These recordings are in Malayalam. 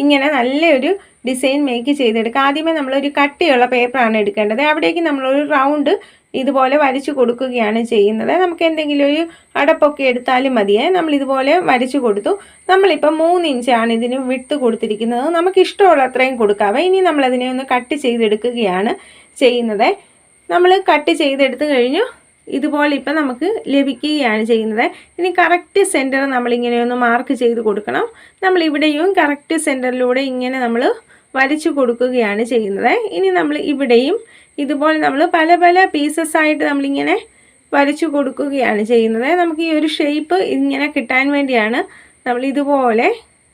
ഇങ്ങനെ നല്ലൊരു ഡിസൈൻ മേക്ക് ചെയ്തെടുക്കുക ആദ്യമേ നമ്മളൊരു കട്ടിയുള്ള പേപ്പറാണ് എടുക്കേണ്ടത്. അവിടേക്ക് നമ്മളൊരു റൗണ്ട് ഇതുപോലെ വരച്ചു കൊടുക്കുകയാണ് ചെയ്യുന്നത്. നമുക്ക് എന്തെങ്കിലും ഒരു അടപ്പൊക്കെ എടുത്താലും മതിയേ. നമ്മൾ ഇതുപോലെ വരച്ചു കൊടുത്തു. നമ്മളിപ്പോൾ മൂന്ന് ഇഞ്ചാണ് ഇതിന് വിട്ട് കൊടുത്തിരിക്കുന്നത്. നമുക്ക് ഇഷ്ടമുള്ള അത്രയും കൊടുക്കാവേ ഇനി നമ്മളതിനെ ഒന്ന് കട്ട് ചെയ്തെടുക്കുകയാണ് ചെയ്യുന്നത്. നമ്മൾ കട്ട് ചെയ്തെടുത്ത് കഴിഞ്ഞു. ഇതുപോലെ ഇപ്പം നമുക്ക് ലഭിക്കുകയാണ് ചെയ്യുന്നത്. ഇനി കറക്റ്റ് സെന്റർ നമ്മളിങ്ങനെ ഒന്ന് മാർക്ക് ചെയ്ത് കൊടുക്കണം. നമ്മൾ ഇവിടെയും കറക്റ്റ് സെന്ററിലൂടെ ഇങ്ങനെ നമ്മൾ വരച്ചു കൊടുക്കുകയാണ് ചെയ്യുന്നത്. ഇനി നമ്മൾ ഇവിടെയും ഇതുപോലെ നമ്മൾ പല പല പീസസ് ആയിട്ട് നമ്മളിങ്ങനെ വരച്ചു കൊടുക്കുകയാണ് ചെയ്യുന്നത്. നമുക്ക് ഈ ഒരു ഷേപ്പ് ഇങ്ങനെ കിട്ടാൻ വേണ്ടിയാണ് നമ്മൾ ഇതുപോലെ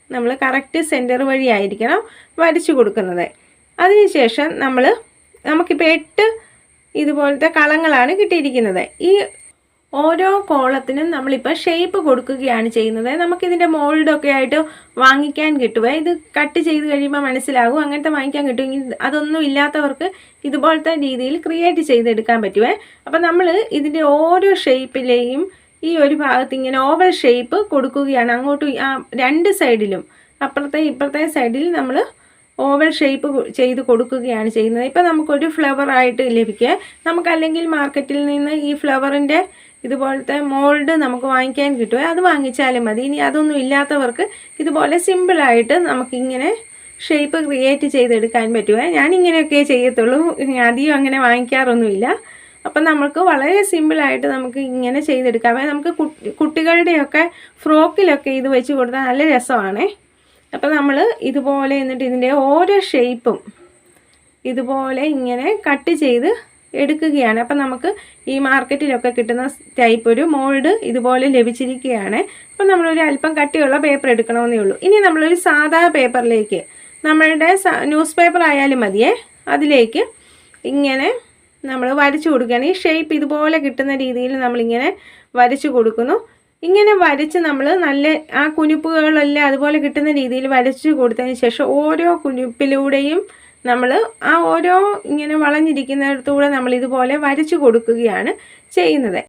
നമ്മൾ കറക്റ്റ് സെന്റർ വഴിയായിരിക്കണം വരച്ചു കൊടുക്കുന്നത്. അതിനുശേഷം നമ്മൾ നമുക്കിപ്പോൾ എട്ട് ഇതുപോലത്തെ കളങ്ങളാണ് കിട്ടിയിരിക്കുന്നത്. ഈ ഓരോ കോളത്തിനും നമ്മളിപ്പോൾ ഷേപ്പ് കൊടുക്കുകയാണ് ചെയ്യുന്നത്. നമുക്കിതിന്റെ മോൾഡൊക്കെ ആയിട്ട് വാങ്ങിക്കാൻ കിട്ടുമേ ഇത് കട്ട് ചെയ്ത് കഴിയുമ്പോൾ മനസ്സിലാകും. അങ്ങനത്തെ വാങ്ങിക്കാൻ കിട്ടും. അതൊന്നും ഇല്ലാത്തവർക്ക് ഇതുപോലത്തെ രീതിയിൽ ക്രിയേറ്റ് ചെയ്തെടുക്കാൻ പറ്റുമേ അപ്പം നമ്മൾ ഇതിന്റെ ഓരോ ഷേപ്പിലെയും ഈ ഒരു ഭാഗത്ത് ഇങ്ങനെ ഓവൽ ഷേപ്പ് കൊടുക്കുകയാണ്. അങ്ങോട്ടും രണ്ട് സൈഡിലും അപ്പുറത്തെ ഇപ്പുറത്തെ സൈഡിൽ നമ്മൾ ഓവൽ ഷേപ്പ് ചെയ്ത് കൊടുക്കുകയാണ് ചെയ്യുന്നത്. ഇപ്പം നമുക്കൊരു ഫ്ലവർ ആയിട്ട് ലഭിക്കുക. നമുക്കല്ലെങ്കിൽ മാർക്കറ്റിൽ നിന്ന് ഈ ഫ്ലവറിന്റെ ഇതുപോലത്തെ മോൾഡ് നമുക്ക് വാങ്ങിക്കാൻ കിട്ടുമോ അത് വാങ്ങിച്ചാലും മതി. ഇനി അതൊന്നും ഇല്ലാത്തവർക്ക് ഇതുപോലെ സിമ്പിളായിട്ട് നമുക്കിങ്ങനെ ഷേപ്പ് ക്രിയേറ്റ് ചെയ്തെടുക്കാൻ പറ്റുക. ഞാൻ ഇങ്ങനെയൊക്കെ ചെയ്യത്തുള്ളൂ. അധികം അങ്ങനെ വാങ്ങിക്കാറൊന്നുമില്ല. അപ്പം നമുക്ക് വളരെ സിമ്പിളായിട്ട് നമുക്ക് ഇങ്ങനെ ചെയ്തെടുക്കാം നമുക്ക് കുട്ടികളുടെയൊക്കെ ഫ്രോക്കിലൊക്കെ ഇത് വെച്ച് കൊടുത്താൽ നല്ല രസമാണേ. അപ്പോൾ നമ്മൾ ഇതുപോലെ എന്നിട്ട് ഇതിന്റെ ഓരോ ഷേപ്പും ഇതുപോലെ ഇങ്ങനെ കട്ട് ചെയ്ത് എടുക്കുകയാണ്. അപ്പം നമുക്ക് ഈ മാർക്കറ്റിലൊക്കെ കിട്ടുന്ന ടൈപ്പ് ഒരു മോൾഡ് ഇതുപോലെ ലഭിച്ചിരിക്കുകയാണ്. അപ്പം നമ്മളൊരു അല്പം കട്ടിയുള്ള പേപ്പർ എടുക്കണമെന്നേ ഉള്ളൂ. ഇനി നമ്മളൊരു സാധാ പേപ്പറിലേക്ക് നമ്മളുടെ ന്യൂസ് പേപ്പർ ആയാലും മതിയേ. അതിലേക്ക് ഇങ്ങനെ നമ്മൾ വരച്ചു കൊടുക്കുകയാണ്. ഈ ഷേപ്പ് ഇതുപോലെ കിട്ടുന്ന രീതിയിൽ നമ്മളിങ്ങനെ വരച്ചു കൊടുക്കുന്നു. ഇങ്ങനെ വരച്ച് നമ്മൾ നല്ല ആ കുനിപ്പുകളെല്ലാം അതുപോലെ കിട്ടുന്ന രീതിയിൽ വരച്ച് കൊടുത്തതിന് ശേഷം ഓരോ കുനിപ്പിലൂടെയും നമ്മൾ ആ ഓരോ ഇങ്ങനെ വളഞ്ഞിരിക്കുന്നിടത്തൂടെ നമ്മൾ ഇതുപോലെ വരച്ചു കൊടുക്കുകയാണ് ചെയ്യുന്നത്.